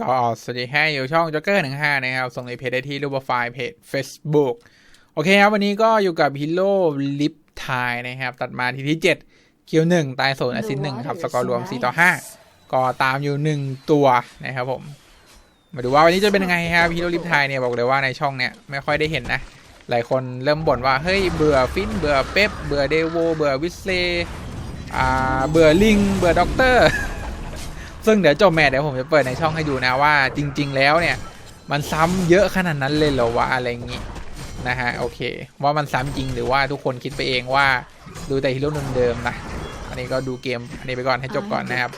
ก็สวัสดีให้อยู่ช่องจ็อกเกอร์หนึ่งห้านะครับ ส่งในเพจได้ที่รูปโปรไฟล์เพจ Facebook โอเคครับ วันนี้ก็อยู่กับฮิโร่ลิฟทายนะครับ ตัดมาทีที่7คิวหนึ่งตายโซนอาซินหนึ่งครับ สกอร์รวม4ต่อ5ก็ตามอยู่1ตัวนะครับผม มาดูว่าวันนี้จะเป็นยังไงครับฮิโร่ลิฟทายเนี่ยบอกเลยว่าในช่องเนี่ยไม่ค่อยได้เห็นนะ หลายคนเริ่มบ่นว่าเฮ้ยเบื่อฟินเบื่อเป๊ปเบื่อเดโวเบื่อวิสเลย์อ่าเบื่อลิงเบื่อด็อกเตอร์ ซึ่งเดี๋ยวจบแมตช์เดี๋ยวผมจะเปิดในช่องให้ดูนะว่า จริง ๆ แล้วเนี่ย มันซ้ำเยอะขนาดนั้นเลยเหรอวะอะไรอย่างงี้นะฮะโอเค ว่ามันซ้ำจริงหรือว่าทุกคนคิดไปเองว่าดูแต่ฮีโร่เดิมๆนะอันนี้ก็ดูเกมอันนี้ไปก่อนให้จบก่อนนะครับ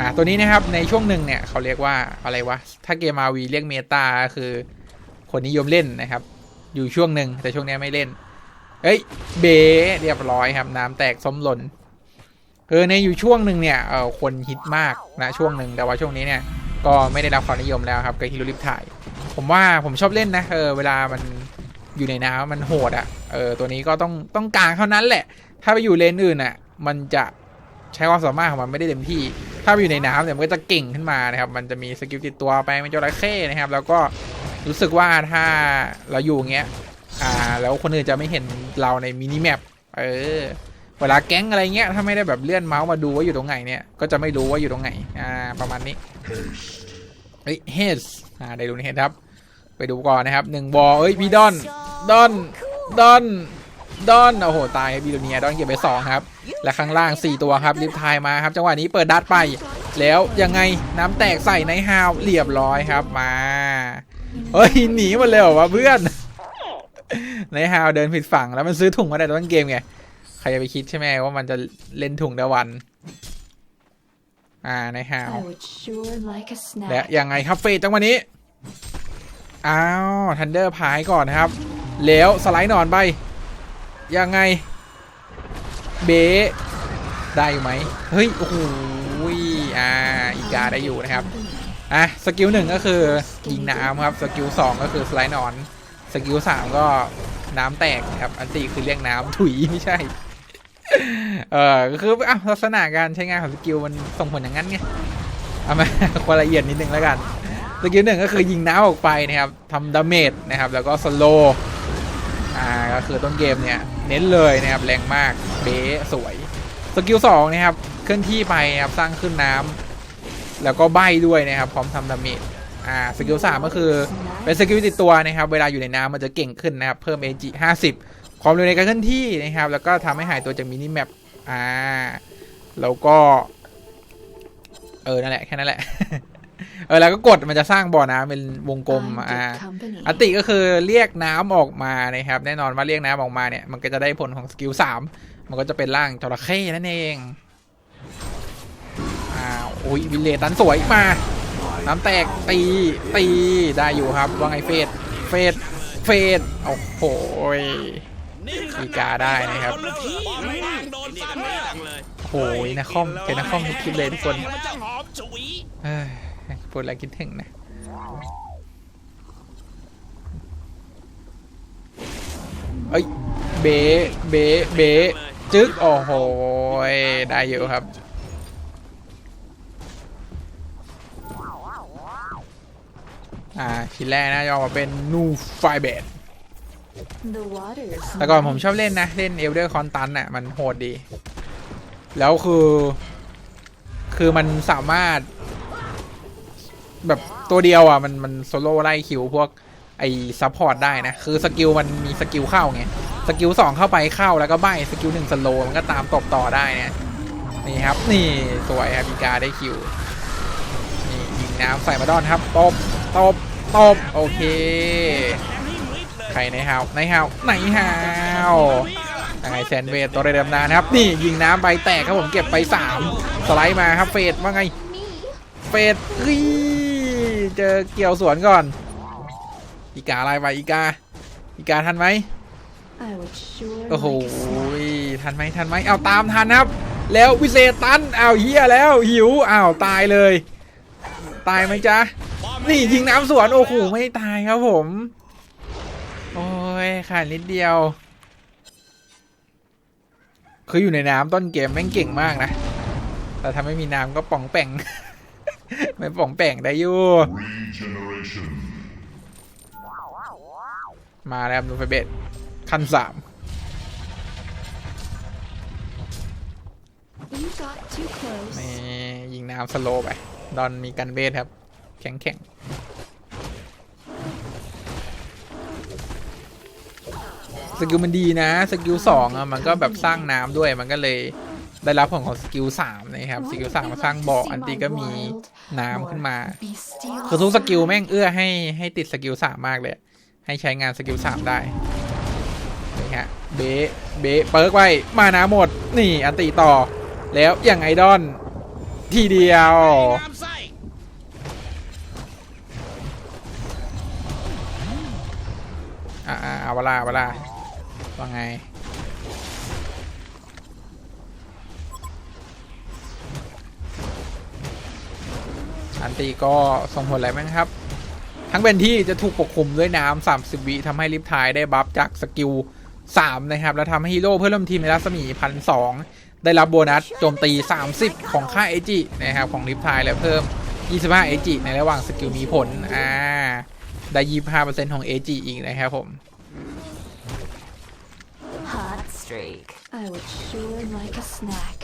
อ่าตัวนี้นะครับในช่วงหนึ่งเนี่ยเขาเรียกว่าอะไรวะถ้าเกมมาวีเรียกเมตาคือคนนิยมเล่นนะครับ อยู่ช่วงหนึ่งแต่ช่วงนี้ไม่เล่น เอ้ยเบเรียบร้อยครับ น้ำแตกส้มหล่น เออในอยู่ช่วงหนึ่งเนี่ยเออคนฮิตมากนะช่วงหนึ่งแต่ว่าช่วงนี้เนี่ยก็ไม่ได้รับความนิยมแล้วครับกับฮิโรลิฟถ่าย ผมว่าผมชอบเล่นนะเออเวลามันอยู่ในน้ำมันโหดอะ่ะเออตัวนี้ก็ต้องต้องกลางเท่านั้นแหละ ถ้าไปอยู่เลนอื่นอะมันจะใช้ความสามารถของมันไม่ได้เต็มที่ ถ้าไปอยู่ในน้ำเนี่ยมันก็จะเก่งขึ้นมานะครับมันจะมีสกิลติดตัวไปเป็นจระเข้นะครับ แล้วก็รู้สึกว่าถ้าเราอยู่เงี้ยอ่าแล้วคนอื่นจะไม่เห็นเราในมินิแมปเออ เวลาแก๊งอะไรเงี้ยถ้าไม่ได้แบบเลื่อนเมาส์มาดูว่าอยู่ตรงไหนเนี่ยก็จะไม่รู้ว่าอยู่ตรงไหนอ่าประมาณนี้เฮ้ยเฮสอ่าได้ดูในเฮดครับ ไปดูก่อนนะครับหนึ่งบอลเอ้ยพี่ดอนดอนดอนดอนโอ้โหตายบิโลเนียดอนเก็บไปสองครับ และข้างล่าง 4 ตัวครับลิฟทายมาครับจังหวะนี้เปิดดัดไป แล้วยังไงน้ำแตกใส่ในฮาวเรียบร้อยครับมาเฮ้ยหนีหมาเลยเหรอวะเพื่อนในฮาวเดินผิดฝั่งแล้วมันซื้อถุงมาได้ตอนเกมไง ใครจะไปคิดใช่ไหมว่ามันจะเล่นถุงเดวัน อ่าในฮาวและยังไงครับเฟดจังหวะนี้ อ้าวทันเดอร์พายก่อนนะครับ แล้วสไลด์หนอนไป ยังไง เบะได้อยู่ไหม เฮ้ย โอ้โหอ่า อีกาได้อยู่นะครับ อะ สกิลหนึ่งก็คือ ยิงน้ำครับ สกิลสองก็คือสไลด์หนอน สกิลสามก็น้ำแตกนะครับ อันตีคือเรียกน้ำถุยไม่ใช่ เออคืออะลักษณะการใช้งานของสกิลมันส่งผลอย่างนั้นไงเอามาความละเอียดนิดนึงแล้วกันสกิลหนึ่งก็คือยิงน้ำออกไปนะครับทำดาเมจนะครับ แล้วก็สโลอ่าก็คือต้นเกมเนี่ย เน้นเลยนะครับแรงมากเบ๊สวยสกิลสองนะครับเคลื่อนที่ไปนะครับสร้างขึ้นน้ำแล้วก็ใบด้วยนะครับ พร้อมทำดาเมจอ่าสกิลสามก็คือเป็นสกิลติดตัวนะครับ เวลาอยู่ในน้ำมันจะเก่งขึ้นนะครับ เพิ่ม AG 50 ความเร็วในการเคลื่อนที่นะครับ แล้วก็ทำให้หายตัวจากมินิแมปอ่าแล้วก็ เออนั่นแหละแค่นั้นแหละ เออแล้วก็กดมันจะสร้างบ่อน้ำเป็นวงกลมอ่าอติก็คือเรียกน้ำออกมานะครับ แน่นอนว่าเรียกน้ำออกมาเนี่ย มันก็จะได้ผลของสกิลสามมันก็จะเป็นร่างจระเข้นั่นเองอ้าวอุ้ยวิลเลตันสวยมาน้ำแตกตีตีได้อยู่ครับว่าไงเฟดเฟดเฟดโอ้โห อีกาได้นะครับโอ้โหนักคอมเป็นนักคอมทุกคลิปเลยทุกคนเอ้ยพูดแล้วคิดถึงนะเอ้ยเบ๋เบ๋เบ๋จึ๊กโอ้โหได้อยู่ครับอ่าชิ้นแรกนะจะออกมาเป็นนูไฟเบด แต่ก่อนผมชอบเล่นนะ เล่นเอลเดอร์คอนตันอะ มันโหดดี แล้วคือ คือมันสามารถ แบบตัวเดียวอะ มันมันโซโล่ไล่คิวพวกไอ้ซัพพอร์ตได้นะ คือสกิลมันมีสกิลเข้าไง สกิลสองเข้าไปเข้าแล้วก็ใบสกิลหนึ่งสโลมันก็ตามตบต่อได้นี่ยนี่ครับ นี่สวยครับอีกาได้คิว นี่ยิงน้ำใส่มาดอนครับตบตบตบโอเค ใครในฮาวในฮาวในฮาวยังไงแซนเวทตัวเรดำนานครับ นี่ยิงน้ำใบแตกครับผมเก็บไป 3 สไลด์มาครับเฟดว่าไง เฟดเฮ้ยเจอเกี่ยวสวนก่อน อีกาอะไรไปอีกา อีกาทันไหมโอ้โหทันไหมทันไหมเอาตามทันครับ แล้ววิเศษตันเอ้าเฮียแล้วหิวอ้าวตายเลย ตายไหมจ๊ะ นี่ยิงน้ำสวนโอ้โหไม่ตายครับผม ยขาดนิดเดียว คืออยู่ในน้ำต้นเกมแม่งเก่งมากนะ แต่ถ้าไม่มีน้ำก็ป่องแป่ง ไม่ป่องแป่งได้อยู่ Regeneration. มาแล้วนูไฟเบตขั้นสาม You got too close. นี่ยิงน้ำสโลว์ไป ดอนมีกันเบสครับ แข็งแข็ง สกิลมันดีนะสกิลสองอะมันก็แบบสร้างน้ำด้วยมันก็เลยได้รับผลของสกิลสามนะครับสกิลสามมาสร้างบ่ออันตีก็มีน้ำขึ้นมา Bestial คือทุกสกิลแม่งเอื้อให้ให้ติดสกิลสามมากเลย ให้ใช้งานสกิลสามได้นี่ฮะเบะเบะเปิร์กไว้มานาหมดนี่อันติต่อ แล้วอย่างไอดอนทีเดียวอ่าเอาเวลาเวลา ว่าไง อันตีก็ส่งผลอะไรไหมครับ ทั้งเป็นที่จะถูกปกคลุมด้วยน้ำ30 วิทำให้ลิฟทายได้บัฟจากสกิล 3 นะครับ แล้วทำให้ฮีโร่เพื่อร่วมทีมในรัศมีพันสองได้รับโบนัสโจมตี 30 ของค่าเอจินะครับ ของลิฟทายและเพิ่ม 25เอจิในระหว่างสกิลมีผล อ่า ได้ 25%ของเอจิอีกนะครับผม streak. I would sure like a snack.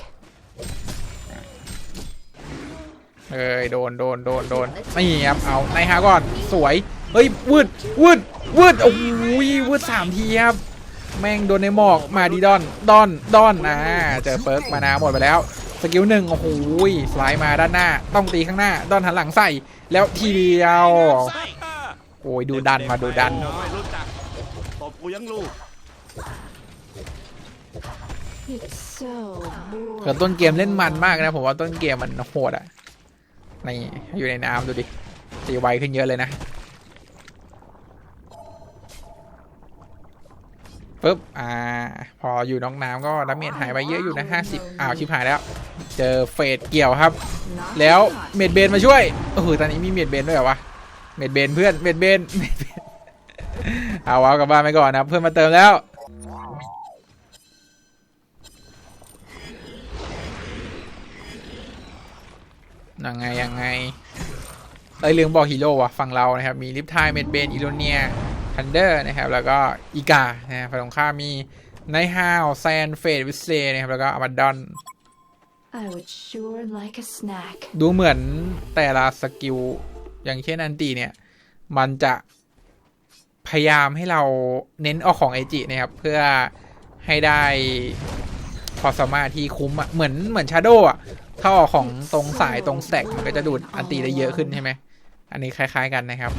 เอ้ยโดนโดนโดนโดนนี่ครับเอาในฮาก่อนสวยเฮ้ยวืดวืดวืดโอ้ยวืดสามทีครับแม่งโดนในหมอกมาดีดอนดอนดอนอ่าเจอเปิร์กมานาหมดไปแล้วสกิลหนึ่งโอ้โหสไลด์มาด้านหน้า ต้องตีข้างหน้า ดอนหันหลังใส่แล้วทีเดียวโอ้ยดูดันมาดูดันไม่รู้จักตบกูยังลูก เกิดต้นเกมเล่นมันมากนะผมว่าต้นเกมมันโหดอะนี่อยู่ในน้ำดูดิตีไวขึ้นเยอะเลยนะปุ๊บ อ่า พออยู่นอกน้ำก็ดาเมจหายไปเยอะอยู่นะห้าสิบอ้าวชิบหายแล้ว เจอเฟดเกี่ยวครับ แล้วเมดเบนมาช่วยโอ้โหตอนนี้มีเมดเบนด้วยเหรอวะ เมดเบนเพื่อน เมดเบนเมดเบนเอาเอากลับบ้านไปก่อนนะ เพื่อนมาเติมแล้ว ยังไงยังไงเอ้ยลืมบอกฮีโร่ว่ะฝั่งเรานะครับ มีลิฟทายเมดเบนอีโรเนียทันเดอร์นะครับ แล้วก็อีกานะครับฝั่งตรงข้ามมีไนฮาวแซนเฟดวิสเซนะครับ แล้วก็อามาดอน I would sure like a snack. ดูเหมือนแต่ละสกิล อย่างเช่นอันตีเนี่ย มันจะพยายามให้เราเน้นออกของไอจินะครับ เพื่อให้ได้พอสามารถที่คุ้มอะเหมือนเหมือนชาโดอะ ถ้าออกของตรงสายตรงสแต็กมันก็จะดูดอันตีได้เยอะขึ้นใช่ไหมอันนี้คล้ายๆกันนะครับ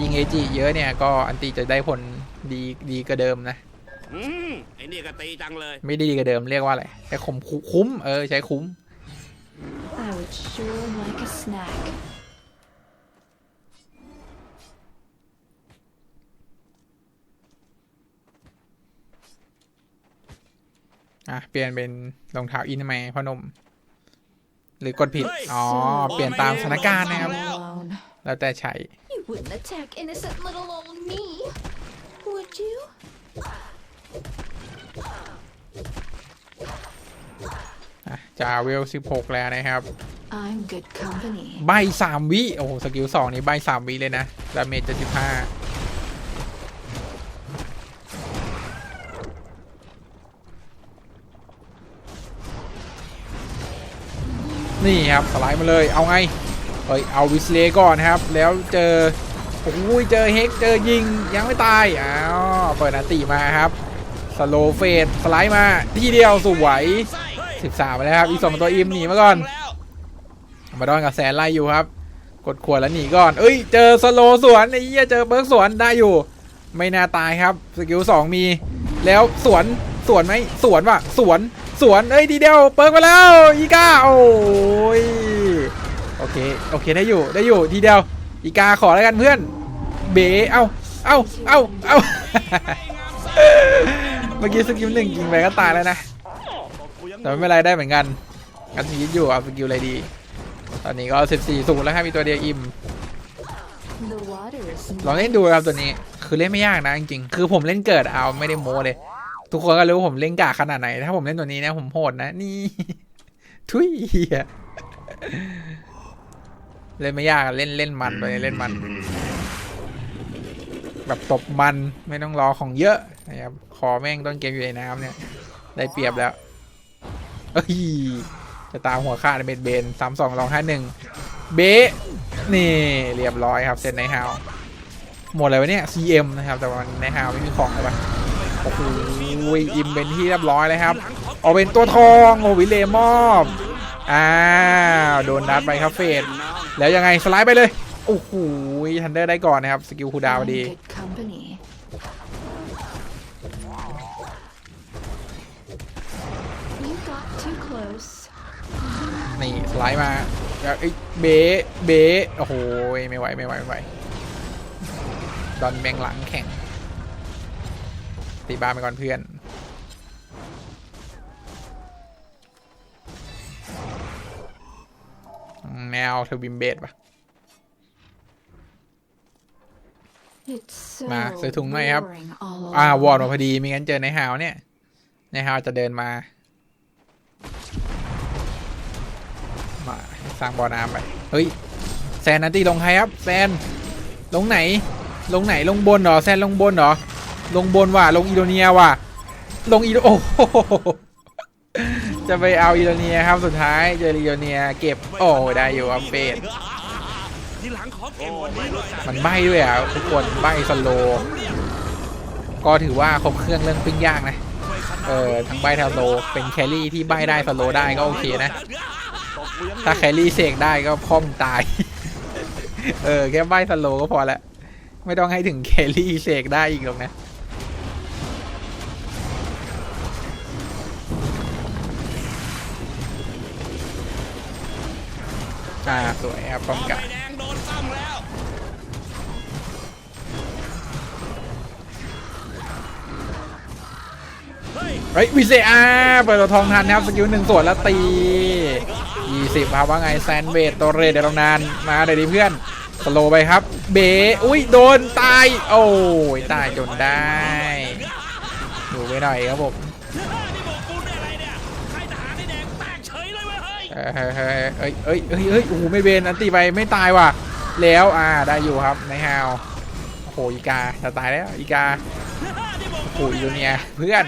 ยิงเอจิเยอะเนี่ยก็อันตีจะได้ผลดีดีกว่าเดิมนะอืมไอ้นี่ก็ตีจังเลย ไม่ดีกว่าเดิมเรียกว่าอะไรใช้คุ้มคุ้ม เออใช้คุ้ม I would sure like a snack. อะ เปลี่ยนเป็นรองเท้าอินทำไมพ่อหนม หรือกดผิด อ๋อ เปลี่ยนตามสถานการณ์นะครับ Alone. แล้วแต่ใช้ You wouldn't attack innocent little old me, would you? อะจาเวล16แล้วนะครับ I'm good company. ใบสามวิ โอ้โห สกิลสองนี่ใบสามวิเลยนะดาเมจจะสิบห้า นี่ครับสไลด์มาเลยเอาไงเฮ้ยเอาวิสเลก่อนครับ แล้วเจอโอ้ยเจอเฮกเจอยิงยังไม่ตายอ้าวเปิดนาติมาครับสโลเฟดสไลด์มาทีเดียวสวย13ไปแล้วครับอีกสองตัวอิมหนีมาก่อนมาดอนกับแสนไล่อยู่ครับ กดขวดแล้วหนีก่อน เอ้ย เจอสโลสวนไอ้เหี้ยเจอเบิร์กสวนได้อยู่ ไม่น่าตายครับสกิลสองมี แล้วสวนสวนไหมสวนว่ะสวน สวนเอ้ยดีเดียวเปิร์กไปแล้วอีกาโอ้ยโอเคโอเคได้อยู่ได้อยู่ทีเดียวอีกาขอแล้วกันเพื่อนเบ๋เอ้าเอ้าเอ้าเอ้าเมื่อกี้สกิลหนึ่งยิงไปก็ตายแล้วนะตบกูยังแต่ไม่เป็นไรได้เหมือนกันกันทีอยู่เอาสกิลอะไรดี ตอนนี้ก็ 14สูงแล้วครับมีตัวเดียวอิ่ม The water is ลองเล่นดูครับตัวนี้คือเล่นไม่ยากนะจริงๆคือผมเล่นเกิดเอาไม่ได้โม้เลย ทุกคนก็รู้ว่าผมเล่นกาขนาดไหน ถ้าผมเล่นตัวนี้นะ ผมโหดนะ นี่ ทุยเหี้ยเล่นไม่ยากเล่นเล่นมันเลยเล่นมัน แบบตบมันไม่ต้องรอของเยอะนะครับคอแม่งต้นเกมอยู่ในน้ำเนี่ย ได้เปรียบแล้วเอ้ยจะตามหัวขาดเบนเบนสามสองลองห้าหนึ่งเบะนี่เรียบร้อยครับเซนในฮาวหมดเลยวะเนี่ย CM นะครับ แต่ว่าในฮาวไม่มีของเลยปะ โอ้โหอิมเป็นที่เรียบร้อยเลยครับเอาเป็นตัวทองโอวิเลมอบอ้าวโดนนัดไปครับเฟดแล้วยังไงสไลด์ไปเลยโอ้โหทันเดอร์ได้ก่อนนะครับสกิลคูดาวดีนี่สไลด์มาแล้วเอ้เบะเบะโอ้โหไม่ไหวไม่ไหวไม่ไหวดอนแมงหลังแข่ง ตีบ้านไปก่อนเพื่อนแมวเธอบิมเบดปะ It's so มาซื้อถุงหน่อยครับ boring all อ่า alone. วอร์ดมาพอดีไม่งั้นเจอในฮาวเนี่ย ในฮาวจะเดินมา มาสร้างบ่อน้ำไป เฮ้ย แซนนันตีลงใครครับ แซน ลงไหน ลงไหนลงบนเหรอ แซนลงบนเหรอ ลงบนว่ะลงอินโดนีเซียว่ะ ลงอินโดโอ้โหจะไปเอาอินโดนีเซียครับสุดท้ายเจออินโดนีเซียเก็บโอ้ได้อยู่อัปเฟดทีหลังขอเกมวันนี้รู้จักมันใบ้ด้วยอะทุกคนใบ้สโลว์ก็ถือว่าครบเครื่องเรื่องปิ้งย่างนะเออทั้งใบ้ทั้งสโลว์เป็นแครี่ที่ใบ้ได้สโลว์ได้ก็โอเคนะตบกูยังถ้าแครี่เสกได้ก็พ่อมตาย เออแค่ใบ้สโลว์ก็พอละ ไม่ต้องให้ถึงแครี่เสกได้อีกหรอกนะ อ่าสวยครับป้องกันใบแดงโดนซ้ำแล้วเฮ้ยเฮ้ยวิเซอาเปิดตัวทองทันนะครับสกิลหนึ่งส่วนแล้วตียี่สิบครับว่าไงแซนเวทตัวเรดเดลนานมาเดี๋ยวดิเพื่อนสโลว์ไปครับ เบอุ้ยโดนตาย โอ้ยตายจนได้ ดูไว้หน่อยครับผม เลยเว้ยเฮ้ยเฮ้ยเฮ้ยเฮ้ยเฮ้ยโอ้โหไม่เบนอันตีไปไม่ตายว่ะ แล้วอ่าได้อยู่ครับในฮาวโอ้โหอีกาจะตายแล้วอีกาโอ้โหยูเนียเพื่อน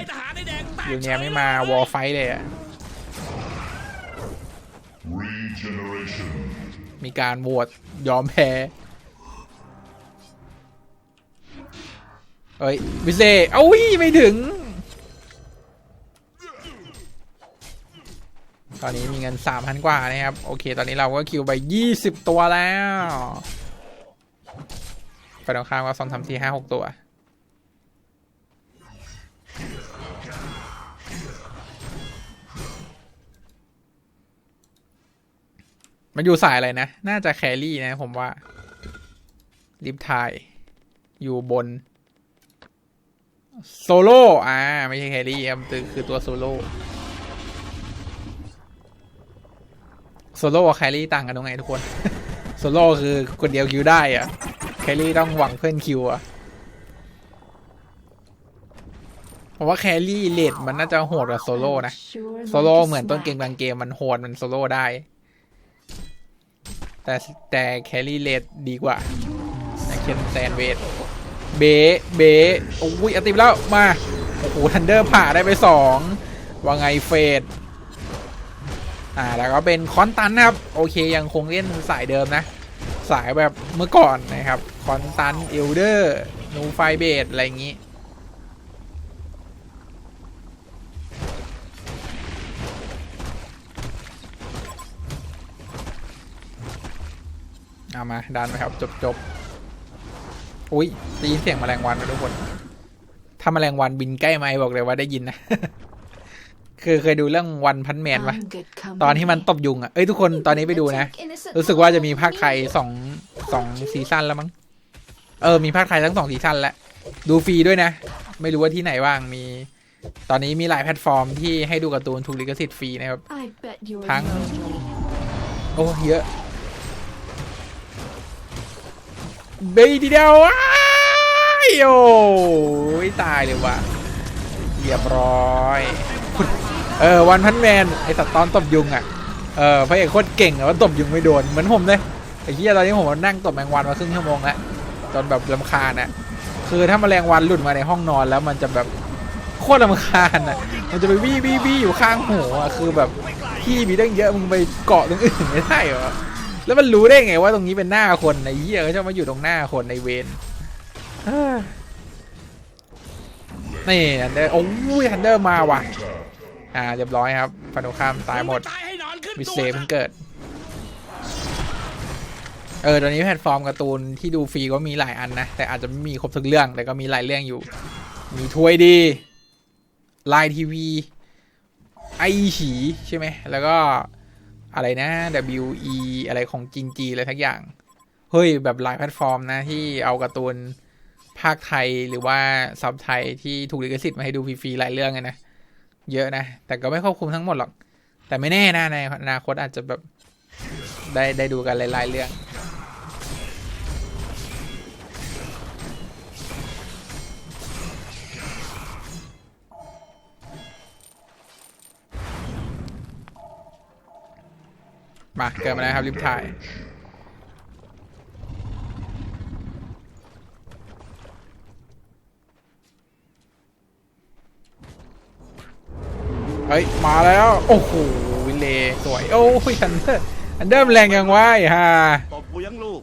อยูเนียไม่มาวอลไฟเลยอะมีการโหวตยอมแพ้เฮ้ยวิเซเอ้ยไม่ถึง ตอนนี้มีเงิน 3,000 กว่านะครับ โอเค ตอนนี้เราก็คิวไป 20 ตัวแล้วไปตรงข้ามก็สองสามสี่ห้าหกตัว มันอยู่สายอะไรนะ น่าจะแครี่นะผมว่าลิฟทายอยู่บน โซโล่ อ่า ไม่ใช่แครี่ครับคือคือตัวโซโล่ โซโล่กับแครี่ต่างกันตรงไหนทุกคน โซโล่คือคนเดียวคิวได้อะแครี่ต้องหวังเพื่อนคิวอะผมว่าแครี่เลดมันน่าจะโหดกว่าโซโล่นะ โซโล่เหมือนต้นเกม snack. กลางเกมมันโหดมันโซโล่ได้ แต่แต่แครี่เลดดีกว่าอย่างเช่นแซนเวดเบะเบะโอ้ยอติมแล้วมา โอ้โหทันเดอร์ผ่าได้ไปสองว่าไงเฟด อ่าแล้วก็เป็นคอนตันนะครับ โอเคยังคงเล่นสายเดิมนะ สายแบบเมื่อก่อนนะครับ คอนตันเอลเดอร์นูไฟเบดอะไรอย่างนี้เอามาดันไปครับจบจบอุ้ยได้ยินเสียงแมลงวันนะทุกคน ถ้าแมลงวันบินใกล้ไมค์บอกเลยว่าได้ยินนะ คือเคยดูเรื่องวันพันแมนปะ I'm good company. ตอนที่มันตบยุงอะ เอ้ยทุกคนตอนนี้ไปดูนะ Attack innocent รู้สึกว่าจะมี little ภาคไทย me. สองสองซีซั่นแล้วมั้ง เออ มีภาคไทยทั้งสองซีซั่นแล้ว ดูฟรีด้วยนะ ไม่รู้ว่าที่ไหนว่าง มี ตอนนี้มีหลายแพลตฟอร์มที่ให้ดูการ์ตูนถูกลิขสิทธิ์ฟรีนะครับ I bet you're Thắng. lonely. โอ้เยอะเบยทีเดียวอ้ายโอ้ยตายเลยว่ะ เรียบร้อย เออวันพันแมนไอสัตว์ตอนตบยุงอะเออพระเอกโคตรเก่งอะว่าตบยุงไม่โดนเหมือนผมเลยไอ้เหี้ยตอนนี้ผมนั่งตบแมงวันมาครึ่งชั่วโมงแล้วจนแบบลำคาญอะคือถ้าแมลงวันหลุดมาในห้องนอนแล้วมันจะแบบโคตรลำคาญอะมันจะไปวี่วี่วี่อยู่ข้างหูอะคือแบบที่มีตั้งเยอะมึงไปเกาะตรงอื่นไม่ได้เหรอแล้วมันรู้ได้ไงว่าตรงนี้เป็นหน้าคนไอ้เหี้ยก็จะมาอยู่ตรงหน้าคนในเวนนี่อันเดอร์โอ้ยฮันเดอร์มาว่ะ อ่าเรียบร้อยครับฟันโดข้ามตายหมดงไปตายให้นอนขึ้นวิตัวเซเพิ่งเกิด เออตอนนี้แพลตฟอร์มการ์ตูนที่ดูฟรีก็มีหลายอันนะ แต่อาจจะไม่มีครบทุกเรื่อง แต่ก็มีหลายเรื่องอยู่ มีทวยดีไลน์ทีวีไอฉีใช่ไหม แล้วก็อะไรนะ W E อะไรของจินจีอะไรทักอย่าง เฮ้ย แบบหลายแพลตฟอร์มนะ ที่เอาการ์ตูนภาคไทยหรือว่าซับไทยที่ถูกลิขสิทธิ์มาให้ดูฟรีๆหลายเรื่องเลยนะ เยอะนะ แต่ก็ไม่ครอบคุมทั้งหมดหรอก แต่ไม่แน่นะในอนาคตอาจจะแบบได้ได้ดูกันหลาย ๆ เรื่อง มาเกิดมาแล้วครับริมถ่าย เฮ้ย มาแล้ว โอ้โหวิเลสวย โอ้ยอันเดอร์อันเดอร์มันแรงยังวะไอ้ห่าตบกูยังลูก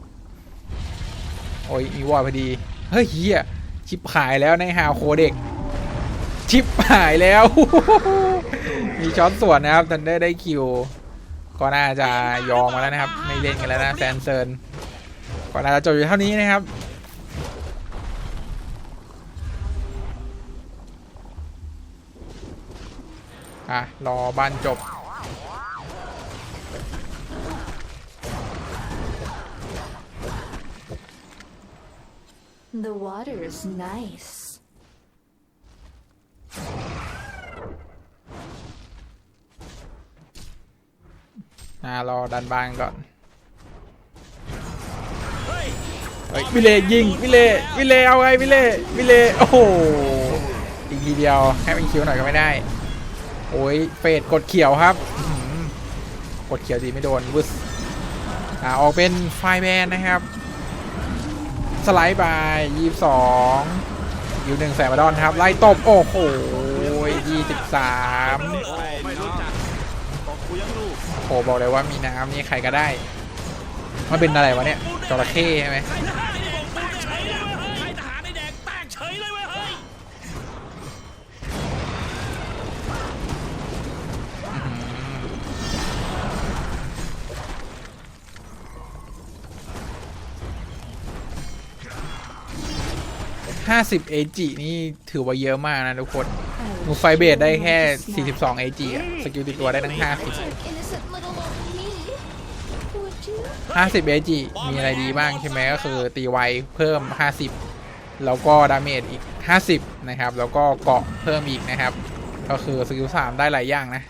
โอ้ยมีวอลพอดี เฮ้ยเฮียชิปหายแล้วในฮาวโคเด็ก ชิปหายแล้ว มีช็อตสวนนะครับทันเดอร์ได้คิว ก็น่าจะยอมมาแล้วนะครับ ไม่เล่นกันแล้วนะแซนเซิร์นก็น่าจะจบอยู่เท่านี้นะครับ อะ รอบ้านจบ The water is nice. อ่ารอดันบางก่อนเฮ้ยเฮ้ยวิเล่ยิงวิเล่วิเล่เอาไงวิเล่วิเล่โอ้โหอีกทีเดียวให้มันคิวหน่อยก็ไม่ได้ โอ้ยเฟดกดเขียวครับกดเขียวดีไม่โดนวุสอ่าออกเป็นไฟแบนนะครับ สไลด์ไปยี่สองยูหนึ่งแสนมาดอนครับ ไล่ตบ โอ้โหยี่สิบสามโอ้ไม่รู้จักตบกูยังลูกโอ้บอกเลยว่ามีน้ำนี่ใครก็ได้ มันเป็นอะไรวะเนี่ยจระเข้ใช่ไหม 50 AG นี่ถือว่าเยอะมากนะทุกคนหนูไฟเบสได้แค่ 42 AG อะสกิลติดตัวได้ทั้ง 50 50 AG มีอะไรดีบ้างใช่ไหมก็คือตีไวเพิ่ม 50 แล้วก็ดาเมจอีก 50 นะครับ แล้วก็เกาะเพิ่มอีกนะครับ ก็คือสกิล 3 ได้หลายอย่างนะ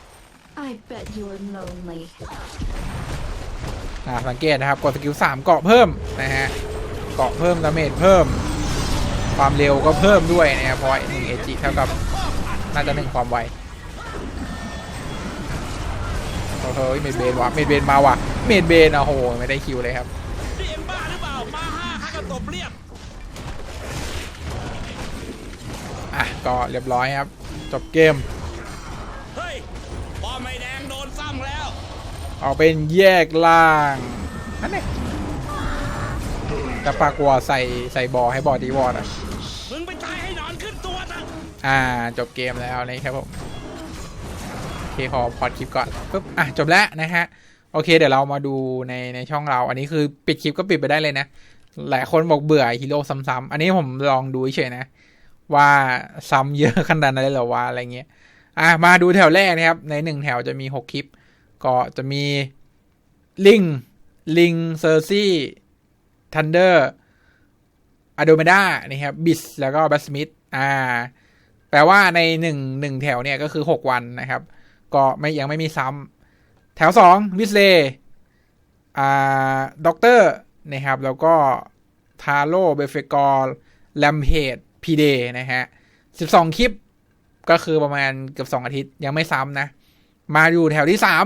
สังเกตนะครับ กดสกิล 3 เกาะเพิ่มนะฮะ เกาะเพิ่มดาเมจเพิ่ม ความเร็วก็เพิ่มด้วยนะครับเพราะ1 AG เท่ากับน่าจะ1ความไวโอ้โหเมดเบนว่ะเมดเบนมาว่ะเมดเบนอะโหไม่ได้คิวเลยครับนี่เอ็มบ้าหรือเปล่ามาห้าข้าก็ตบเรียบอะก็เรียบร้อยครับ จบเกมเฮ้ยปอมไม่แดงโดนซ้ำแล้วออกเป็นแยกล่างนั่นเองจะปากวัวใส่ใส่บอให้บอดีวอร์ดอะ อ่าจบเกมแล้วนะครับผมโอเคขอพอดคลิปก่อนปุ๊บอะจบแล้วนะฮะโอเค เดี๋ยวเรามาดูในในช่องเรา อันนี้คือปิดคลิปก็ปิดไปได้เลยนะ หลายคนบอกเบื่อฮีโร่ซ้ำๆอันนี้ผมลองดูเฉยนะ ว่าซ้ำเยอะขนาดนั้นเลยหรอวะอะไรเงี้ยอะมาดูแถวแรกนะครับ ในหนึ่งแถวจะมีหกคลิป ก็จะมีลิงลิงเซอร์ซี่ทันเดอร์อะโดเมดานะครับบิสแล้วก็แบสมิธอ่า แปลว่าในหนึ่งหนึ่งแถวเนี่ยก็คือหกวันนะครับ ก็ไม่ยังไม่มีซ้ำแถวสองวิสเลอ่าด็อกเตอร์นะครับ แล้วก็ทาโร่เบฟเฟกอร์แลมเพดพีเดนะฮะสิบสองคลิปก็คือประมาณเกือบสองอาทิตย์ยังไม่ซ้ำนะ มาอยู่แถวที่สาม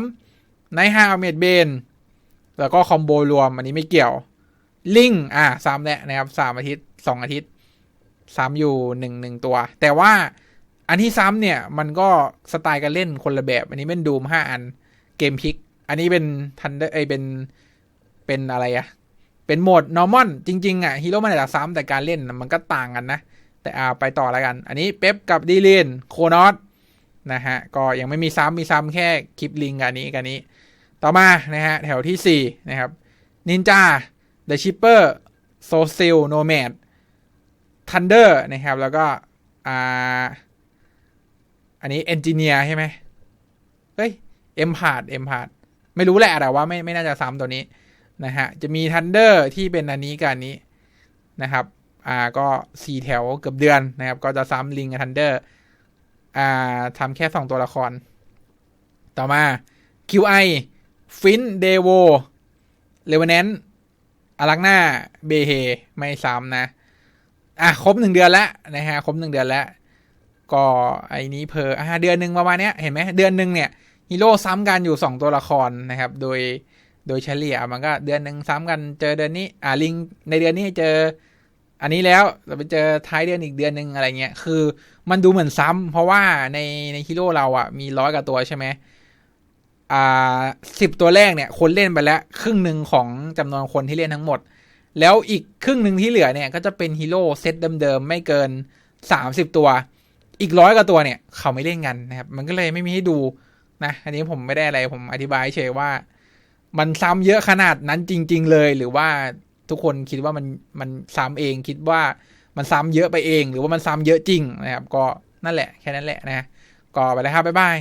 ในฮาเมดเบนแล้วก็คอมโบรวมอันนี้ไม่เกี่ยว ลิงอะซ้ำแหละนะครับสามอาทิตย์สองอาทิตย์ ซ้ำอยู่หนึ่งหนึ่งตัว แต่ว่าอันที่ซ้ำเนี่ย มันก็สไตล์การเล่นคนละแบบ อันนี้เป็นดูมห้าอันเกมพลิก อันนี้เป็นทันเดอร์ไอเป็นเป็นอะไรอะเป็นโหมด normal จริง ๆอะฮีโร่มันอาจจะซ้ำแต่การเล่นมันก็ต่างกันนะ แต่อ่าไปต่อแล้วกัน อันนี้เป๊ปกับดีลินโคนอสนะฮะ ก็ยังไม่มีซ้ำมีซ้ำแค่คลิปลิงกันนี้กันนี้ ต่อมานะฮะ แถวที่ 4 นะครับนินจาเดอะชิปเปอร์โซซิลโนแมด ทันเดอร์นะครับ แล้วก็อ่าอันนี้เอนจิเนียร์ใช่ไหมเฮ้ยเอ็มพาดเอ็มพาดไม่รู้แหละแต่ว่าไม่ไม่น่าจะซ้ำตัวนี้นะฮะ จะมีทันเดอร์ที่เป็นอันนี้กับอันนี้นะครับ อ่าก็สี่แถวเกือบเดือนนะครับ ก็จะซ้ำลิงกับทันเดอร์อ่าทำแค่สองตัวละคร ต่อมา QI ฟินเดโวเลเวนแนนอารักหน้าเบเฮไม่ซ้ำนะ อะครบหนึ่งเดือนแล้วนะฮะครบหนึ่งเดือนแล้ว ก็ไอ้นี้เพออ่าเดือนหนึ่งประมาณเนี้ยเห็นไหมเดือนหนึ่งเนี่ยฮีโร่ซ้ำกันอยู่สองตัวละครนะครับ โดยโดยเฉลี่ยมันก็เดือนหนึ่งซ้ำกันเจอเดือนนี้อ่าลิงในเดือนนี้เจอ อันนี้แล้วเราไปเจอท้ายเดือนอีกเดือนหนึ่งอะไรเงี้ยคือมันดูเหมือนซ้ำเพราะว่าในในฮีโร่เราอะมีร้อยกว่าตัวใช่ไหมอ่าสิบตัวแรกเนี่ย คนเล่นไปแล้ว ครึ่งหนึ่งของจำนวนคนที่เล่นทั้งหมด แล้วอีกครึ่งหนึ่งที่เหลือเนี่ย ก็จะเป็นฮีโร่เซตเดิมๆ ไม่เกินสามสิบตัว อีกร้อยกว่าตัวเนี่ย เขาไม่เล่นกันนะครับ มันก็เลยไม่มีให้ดูนะ อันนี้ผมไม่ได้อะไรผมอธิบายเฉยว่า มันซ้ำเยอะขนาดนั้นจริง ๆ เลย หรือว่าทุกคนคิดว่ามันมันซ้ำเองคิดว่ามันซ้ำเยอะไปเอง หรือว่ามันซ้ำเยอะจริงนะครับ ก็นั่นแหละแค่นั้นแหละนะ ก็ไปแล้วครับบ๊ายบาย